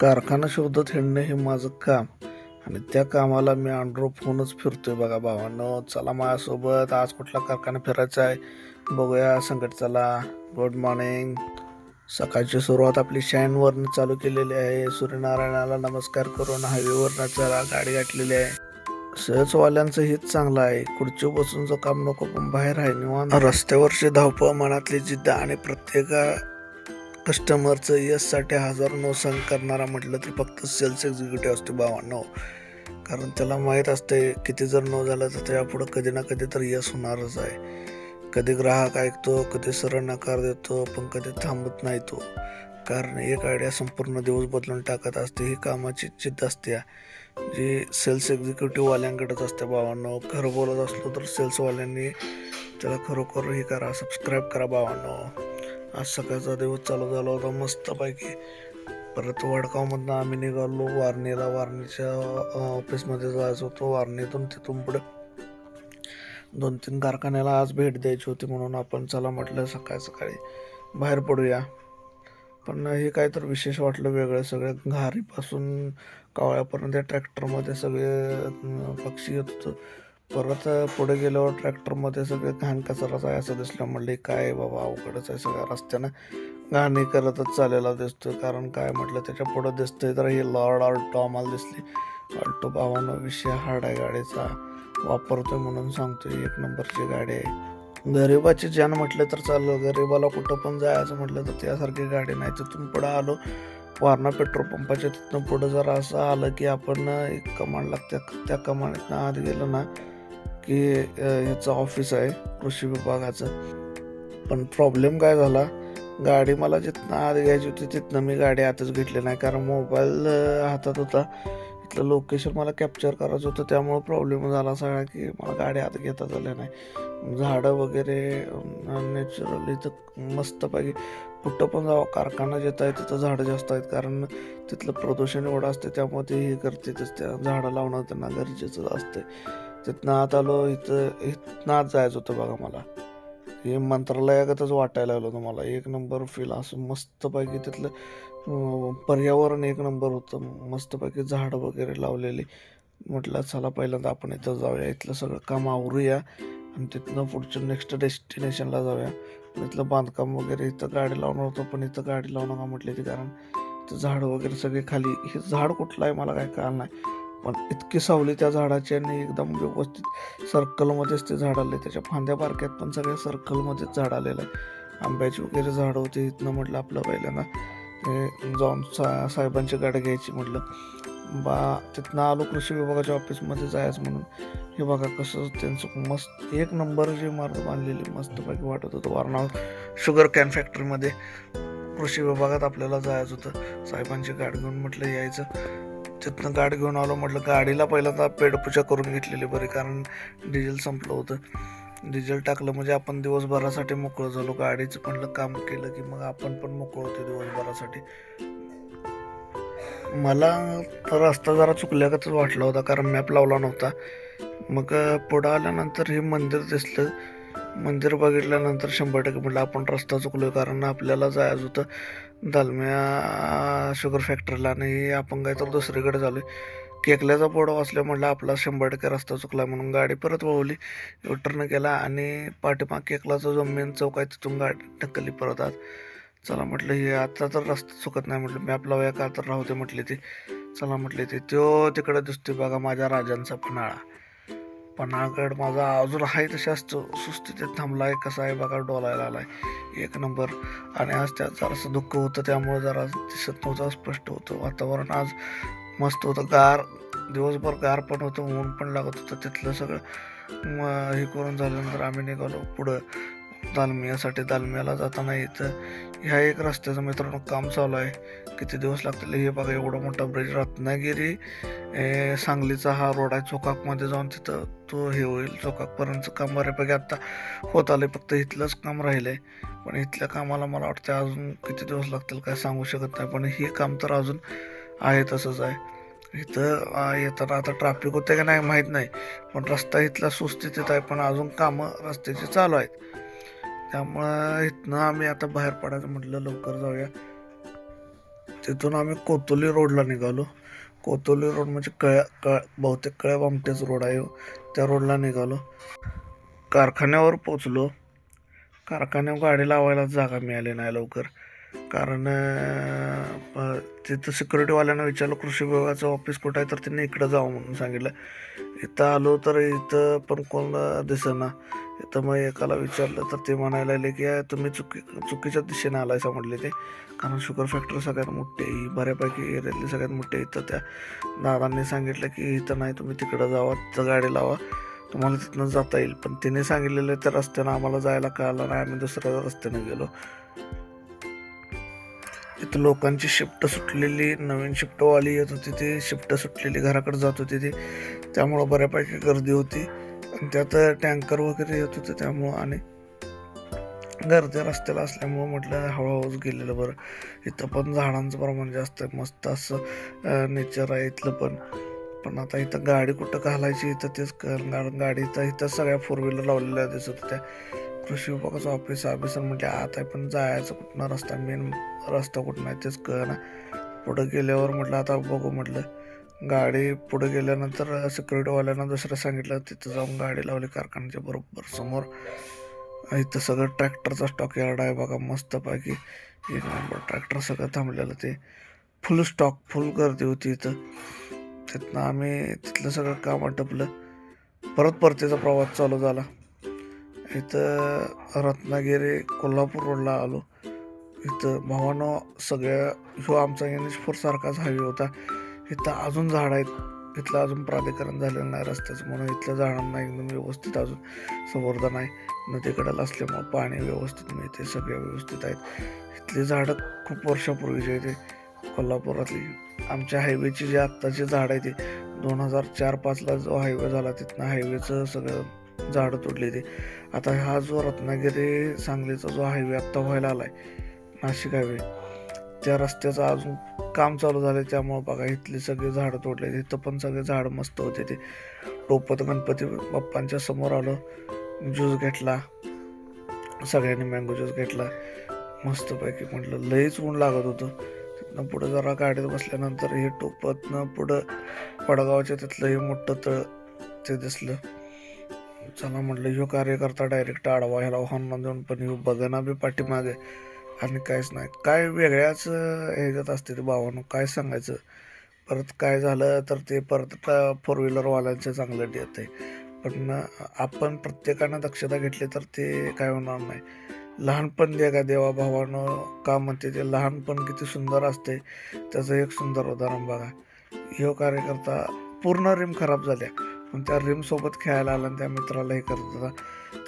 कारखाना शोधत हिंडणं हे माझं काम. आणि त्या कामाला मी अंडरोप होऊनच फिरतोय बघा भावानं. चला माझ्यासोबत. आज कुठला कारखाना फिरायचा आहे? बघूया संकट चला. गुड मॉर्निंग सकाळची सुरुवात आपली शाईनवरनं चालू केलेली आहे. सूर्यनारायणाला नमस्कार करून हायवेवरनं चला गाडी गाठलेली आहे. सहजवाल्यांचं हेच चांगलं आहे. खुर्ची बसूनचं काम नको पण बाहेर आहे. निवांत. रस्त्यावरची धावपळ मनातली जिद्द आणि प्रत्येका कस्टमरचं यससाठी हजारो नो सहन करणारा म्हटलं तर फक्त सेल्स एक्झिक्युटिव्ह असतो भावांनो. कारण त्याला माहीत असते किती जर नो झालं तर त्यापुढं कधी ना कधी तर यस होणारच आहे. कधी ग्राहक ऐकतो कधी सरळ नकार देतो पण कधी थांबत नाही तो. कारण एक आयडिया संपूर्ण दिवस बदलून टाकत असते ही कामाची जिद्द असते. जी सेल्स एक्झिक्युटिव्हवाल्यांकडेच असते बाबांनो खरं बोलत असलो तर सेल्सवाल्यांनी त्याला खरोखर हे करा सबस्क्राईब करा बाबांनो आज सकाळचा दिवस चालू झाला होता मस्तपैकी. परत वडगावमधनं आम्ही निघालो वारणीला. वारणीच्या ऑफिसमध्ये जायचं होतं. वारणीतून तिथून पुढे दोन तीन कारखान्याला आज भेट द्यायची होती म्हणून आपण चला म्हटलं सकाळ सकाळी बाहेर पडूया. पण हे काय तर विशेष वाटलं वेगळं. सगळं घारीपासून कावळ्यापर्यंत त्या ट्रॅक्टरमध्ये सगळे पक्षी येत होतं. परत पुढे गेल्यावर ट्रॅक्टरमध्ये सगळे घाण कचराच आहे असं दिसलं म्हणले काय बाबा? अवघडच आहे सगळ्या रस्त्यानं. घाणी करतच चाललेला दिसतोय कारण काय म्हटलं त्याच्या पुढं दिसतंय तर हे लॉर्ड ऑल्टो आम्हाला दिसली. ऑल्टो भावानं विषय हार्ड आहे गाडीचा. वापरतोय म्हणून सांगतोय एक नंबरची गाडी आहे. गरिबाची जान म्हटलं तर चाललं गरिबाला कुठं पण जायचं म्हटलं तर त्यासारखी गाडी नाही. तिथून पुढं आलो वारणा पेट्रोल पंपाच्या तिथनं पुढं जर असं आलं की आपण एक कमांड लागते त्या कमांडीतनं आत गेलं ना की ह्याचं ऑफिस आहे कृषी विभागाचं. पण प्रॉब्लेम काय झाला? गाडी मला जिथनं आत घ्यायची होती तिथनं मी गाडी आतच घेतली नाही. कारण मोबाईल हातात होता. इथलं लोकेशन मला कॅप्चर करायचं होतं. त्यामुळं प्रॉब्लेम झाला सगळा की मला गाडी आत घेता झाल्या नाही. झाडं वगैरे नॅचरली तर मस्तपैकी कुठं पण जावं कारखाना जिथं आहे तिथं झाडं जास्त आहेत. कारण तिथलं प्रदूषण एवढं असते त्यामुळे ते हे करते त्या झाडं लावणं त्यांना गरजेचं असते तिथनं आत आलो इथं इथनं आत जायचं होतं बघा मला. हे मंत्रालयागतच वाटायला लागलं होतं मला. एक नंबर फील असं मस्तपैकी तिथलं पर्यावरण एक नंबर होतं. मस्तपैकी झाडं वगैरे लावलेली. म्हटलं चला पहिल्यांदा आपण इथं जाऊया. इथलं सगळं काम आवरूया आणि तिथनं पुढच्या नेक्स्ट डेस्टिनेशनला जाऊया. इथलं बांधकाम वगैरे इथं गाडी लावणार होतं पण इथं गाडी लावू नका म्हटली ती कारण इथं झाडं वगैरे सगळे खाली. हे झाड कुठलं आहे? मला काय कळलं नाही. पण इतकी सावली त्या झाडाची आणि एकदम म्हणजे व्यवस्थित सर्कलमध्येच ते झाड आले. त्याच्या फांद्या बारक्यात पण सगळ्या सर्कलमध्येच झाड आलेलं आहे. आंब्याची वगैरे झाडं होती इथनं म्हटलं आपलं पहिल्यांदा ते जाऊन सा साहेबांची गाडी घ्यायची म्हटलं. बा तिथनं आलो कृषी विभागाच्या ऑफिसमध्ये जायचं म्हणून. हे बघा कसं त्यांचं मस्त एक नंबर जे मार्ग बांधलेली मस्तपैकी वाटत होतं. वारणा शुगर कॅन फॅक्टरीमध्ये कृषी विभागात आपल्याला जायचं होतं. साहेबांची गाडी घेऊन म्हटलं यायचं. तिथनं गाडी घेऊन आलो म्हटलं गाडीला पहिल्यांदा पेडपूजा करून घेतलेली बरी कारण डिझेल संपलं होतं. डिझेल टाकलं म्हणजे आपण दिवसभरासाठी मोकळं झालो. गाडीचं म्हणलं काम केलं की मग आपण पण मोकळं होतो दिवसभरासाठी. मला तर रस्ता जरा चुकल्यागतच वाटला होता कारण मॅप लावला नव्हता. मग पुढं आल्यानंतर हे मंदिर दिसलं. मंदिर बघितल्यानंतर शंभर टक्के म्हटलं आपण रस्ता चुकलो कारण आपल्याला जायचं होतं. दालम्या शुगर फॅक्टरीला आणि आपण काय तर दुसरीकडे झालोय केकल्याचा पोडा वाचल्या म्हटलं आपला शंभर टक्के रस्ता चुकला म्हणून गाडी परत वळवली. युटर्न केला आणि पाठीमाग केकलाचा जो मेन चौक आहे तिथून गाडी ढकलली परत आत चला म्हटलं हे आता तर रस्ता चुकत नाही म्हटलं. मॅप लावूया का? तर राहू दे म्हटले ते. चला म्हटले ते. तो तिकडे दिसतोय बघा माझ्या राजांचा पन्हाळा पन्हाळगड माझा अजून आहे तशाच असतो. सुस्थितीत थांबलाय कसा आहे बघा डोलायला आलाय. एक नंबर. आणि आज त्यात जरासं दुःख होतं त्यामुळे जरा दिसत नव्हतं स्पष्ट होतं. वातावरण आज मस्त होतं. गार दिवसभर गार पण होतं ऊन पण लागत होतं. तिथलं सगळं हे करून झाल्यानंतर आम्ही निघालो पुढं. दालमियासाठी दालमियाला जाताना इथं ह्या एक रस्त्याचं मित्रांनो काम चालू आहे. किती दिवस लागतील? हे बघा एवढा मोठा ब्रिज रत्नागिरी सांगलीचा हा रोड आहे. चोकाकमध्ये जाऊन तिथं तो हे होईल. चोकाकपर्यंतचं काम बऱ्यापैकी आत्ता होत आलं फक्त इथलंच काम राहिलं आहे पण इथल्या कामाला मला वाटतं अजून किती दिवस लागतील काय सांगू शकत नाही. पण हे काम तर अजून आहे तसंच आहे. इथं येताना आता ट्रॅफिक होते का नाही माहीत नाही. पण रस्ता इथला सुस्थितीत आहे. पण अजून कामं रस्त्याची चालू आहेत. त्यामुळं इथनं आम्ही आता बाहेर पडायचं म्हटलं लवकर जाऊया. तिथून आम्ही कोतोली रोडला निघालो. कोतोली रोड म्हणजे कळ्या कळ बहुतेक कळ्या बामटेच रोड आहे हो. त्या रोडला निघालो. कारखान्यावर पोचलो. कारखान्यावर गाडी लावायला जागा मिळाली नाही लवकर. कारण प- तिथं सिक्युरिटीवाल्यांना विचारलं कृषी विभागाचं ऑफिस कुठं आहे? तर त्यांनी इकडं जावं म्हणून सांगितलं. इथं आलो तर इथं पण कोण दिसेना. इथं मग एकाला विचारलं तर ते म्हणायला लागले की तुम्ही चुकी चुकीच्या दिशेने आलायसा म्हटले ते. कारण शुगर फॅक्टरी सगळ्यात मोठी आहे. ही बऱ्यापैकी एरियातली सगळ्यात मोठी इथं त्या दादांनी सांगितलं की इथं नाही तुम्ही तिकडं जावा तिथं गाडी लावा. तुम्हाला तिथनं जाता येईल. पण तिने सांगितलेलं त्या रस्त्यानं आम्हाला जायला कळालं नाही. आम्ही दुसऱ्या रस्त्याने गेलो. तिथं लोकांची शिफ्ट सुटलेली नवीन शिफ्टवाली येत होती ती शिफ्ट सुटलेली घराकडे जात होती ती. त्यामुळं बऱ्यापैकी गर्दी होती. आणि त्यात टँकर वगैरे येत होते त्यामुळं आणि गर्दी रस्त्याला असल्यामुळं म्हटलं हळूहळूच गेलेलं बरं. इथं पण झाडांचं प्रमाण जास्त आहे. मस्त असं नेचर आहे इथलं पण. पण आता इथं गाडी कुठं घालायची इथं तेच कारण गाडी इथं इथं सगळ्या फोर व्हीलर लावलेल्या दिसत होत्या. कृषी विभागाचं ऑफिस ऑफिसर म्हणजे आत आहे पण जायचं कुठनं? रस्ता मेन रस्ता कुठं आहे तेच कळना. पुढं गेल्यावर म्हटलं आता बघू म्हटलं. गाडी पुढे गेल्यानंतर सिक्युरिटीवाल्यांना दुसरं सांगितलं तिथं जाऊन गाडी लावली कारखान्याच्या बरोबर समोर. इथं सगळं ट्रॅक्टरचा स्टॉक यार्ड आहे बघा मस्तपैकी. एक नंबर ट्रॅक्टर सगळं थांबलेलं ते. फुल स्टॉक फुल गर्दी होती इथं. तिथनं आम्ही तिथलं सगळं काम आटपलं परत परतीचा प्रवास चालू झाला. इथं रत्नागिरी कोल्हापूर रोडला आलो. इथं भावानं सगळ्या ह्यो आमचा एन एच फोरसारखाच हायवे होता. इथं अजून झाड आहेत. इथलं अजून प्राधिकरण झालेलं नाही रस्त्याचं. म्हणून इथल्या झाडांना एकदम व्यवस्थित अजून संवर्धन आहे. नदीकडेला असल्यामुळं पाणी व्यवस्थित मिळते सगळे व्यवस्थित आहेत. इथली झाडं खूप वर्षापूर्वीची आहे ते कोल्हापुरातली. आमच्या हायवेची जी आत्ताची झाड आहे ती दोन हजार चार पाचला जो हायवे झाला तिथनं हायवेचं सगळं झाडं तोडली ते. आता हा जो रत्नागिरी सांगलीचा जो हायवे आत्ता व्हायला आलाय नाशिक हायवे त्या रस्त्याचं अजून काम चालू झालं त्यामुळं बघा इथली सगळी झाडं तोडले. इथं पण सगळे झाडं मस्त होते ते. टोपत गणपती बाप्पांच्या समोर आलो ज्यूस घेतला. सगळ्यांनी मँगो ज्यूस घेतला. मस्तपैकी म्हटलं लईच ऊन लागत होतं. तिथनं पुढं जरा गाडीत बसल्यानंतर हे टोपतनं पुढं वडगावच्या तिथलं हे मोठं तळ ते दिसलं. चला म्हटलं ह्यो कार्यकर्ता डायरेक्ट आडवा ह्याला हॉर्न देऊन पण ह्यो बघना बी पाठीमागे. आणि काहीच नाही. काय वेगळ्याच ह्याच्यात असते ते भावानं. काय सांगायचं? परत काय झालं तर ते परत फोर व्हीलरवाल्यांचं चांगलं येत आहे. पण आपण प्रत्येकानं दक्षता घेतली तर ते काय होणार नाही. लहानपण दे का देवा भावानं? का म्हणते ते? लहानपण किती सुंदर असते. त्याचं एक सुंदर उदाहरण बघा. ह्यो कार्यकर्ता पूर्ण रिम खराब झाल्या. मग त्या रिमसोबत खेळायला आला आणि त्या मित्राला हे करत होता.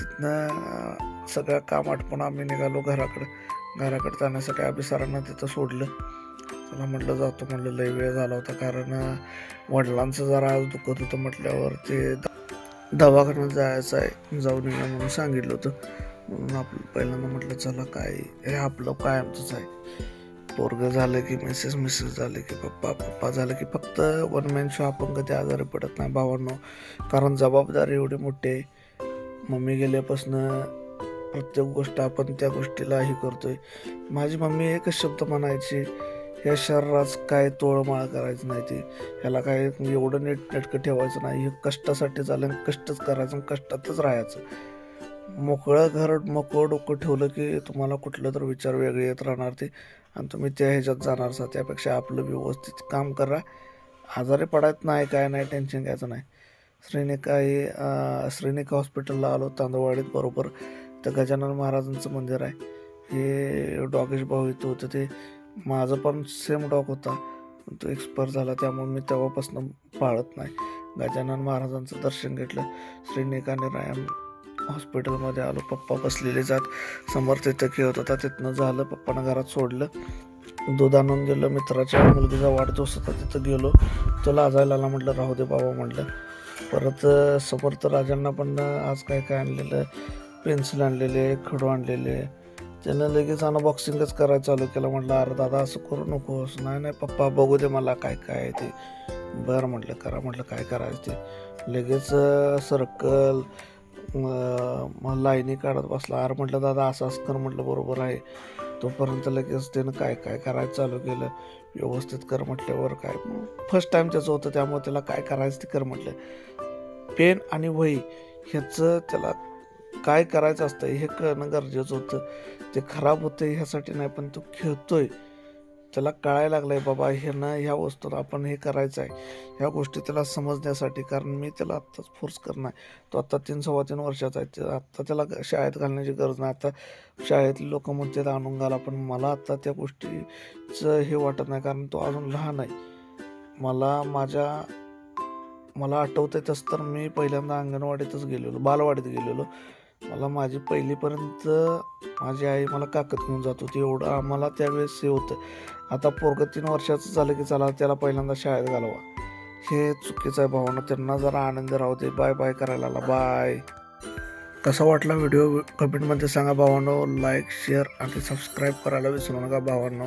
तिथनं सगळं काम आटपून आम्ही निघालो घराकडं. घराकडे जाण्यासाठी अभिसारांना तिथं सोडलं. चला म्हटलं जातो म्हटलं लय वेळ झाला होता कारण वडिलांचं जरा आज दुखत होतं म्हटल्यावर ते द- दवाखान्यात जायचं आहे. जाऊन येणं म्हणून सांगितलं होतं. म्हणून आपलं पहिल्यांदा म्हटलं चला काय हे आपलं कायमचंच आहे. पोरग झालं की मिसेस मिसेस झाले की पप्पा पप्पा झालं की फक्त वन मॅन शो आपण कधी आजारी पडत नाही भावांनो. कारण जबाबदारी एवढी मोठी आहे. मम्मी गेल्यापासनं प्रत्येक गोष्ट आपण त्या गोष्टीला हे करतोय. माझी मम्मी एकच शब्द म्हणायची या शरीरास काय तोळमाळ करायचं नाही ते. ह्याला काय एवढं नीट नेटकं ठेवायचं नाही. हे कष्टासाठी झालं आणि कष्टच करायचं कष्टातच राहायचं. मोकळं घर मोकळं डोकं ठेवलं की तुम्हाला कुठलं तर विचार वेगळे येत राहणार ते. आणि तुम्ही त्या ह्याच्यात जाणार सा. त्यापेक्षा आपलं व्यवस्थित काम करा. आजारी पडायचं नाही काय नाही टेन्शन घ्यायचं नाही. श्रीनिका हे श्रीनिका हॉस्पिटलला आलो तांदळवाडीत बरोबर. तर गजानन महाराजांचं मंदिर आहे. हे डॉगेश भाऊ इथं होतं ते. माझं पण सेम डॉग होता. पण तो एक्सपायर झाला त्यामुळे मी तेव्हापासून पाळत नाही. गजानन महाराजांचं दर्शन घेतलं. श्रीनिकाने रायम हॉस्पिटलमध्ये आलो. पप्पा बसलेले जात. समोर तिथं खेळत होता. तिथनं झालं पप्पानं घरात सोडलं. दूध आणून दिलं. मित्राच्या मुलगीचा वाढदिवस होता. तिथं गेलो. तो लाजायला आला म्हटलं राहू दे बाबा म्हटलं. परत समोर समर्थ राजांना पण आज काय काय आणलेलं? पेन्सिल आणलेले खडू आणलेले. त्यानं लगेच अनबॉक्सिंगच करायला चालू केलं. म्हटलं अरे दादा असं करू नकोस. नाही नाही पप्पा बघू दे मला काय काय आहे ते. बरं म्हटलं करा म्हटलं काय करायचं ते. लगेच सर्कल लाईनी काढत बसला. अरे म्हटलं दादा असं असं कर. म्हटलं बरोबर आहे. तोपर्यंत लगेच त्यानं काय काय करायचं चालू केलं. व्यवस्थित कर म्हटल्यावर काय. फर्स्ट टाईम त्याचं होतं त्यामुळे त्याला काय करायचं ते कर म्हटलं. पेन आणि वही ह्याचं त्याला काय करायचं असतं हे करणं गरजेचं होतं. ते खराब होतं ह्यासाठी नाही पण तो खेळतोय. त्याला कळायला लागलंय बाबा हे ना ह्या वस्तूला आपण हे करायचं आहे ह्या गोष्टी त्याला समजण्यासाठी कारण मी त्याला आत्ताच फोर्स करणार. तो आत्ता तीन सव्वा तीन वर्षाचा आहे. आत्ता त्याला शाळेत घालण्याची गरज नाही. आता शाळेतली लोक म्हणतात आणून घाला. पण मला आत्ता त्या गोष्टीचं हे वाटत नाही कारण तो अजून लहान आहे. मला माझ्या मला आठवतंय तसं तर मी पहिल्यांदा अंगणवाडीतच गेलेलो बालवाडीत गेलेलो. मला माझी पहिलीपर्यंत माझी आई मला काकत घेऊन जात होती. एवढं आम्हाला त्यावेळेस हे होतं. आता पोरगं तीन वर्षाचं झालं की चला त्याला पहिल्यांदा शाळेत घालवा. हे चुकीचं आहे भावना. त्यांना जरा आनंद राहू दे. बाय बाय करायला आला. बाय. कसा वाटला व्हिडिओ? कमेंटमध्ये सांगा भावांनो. लाईक शेअर आणि सबस्क्राईब करायला विसरू नका भावांनो.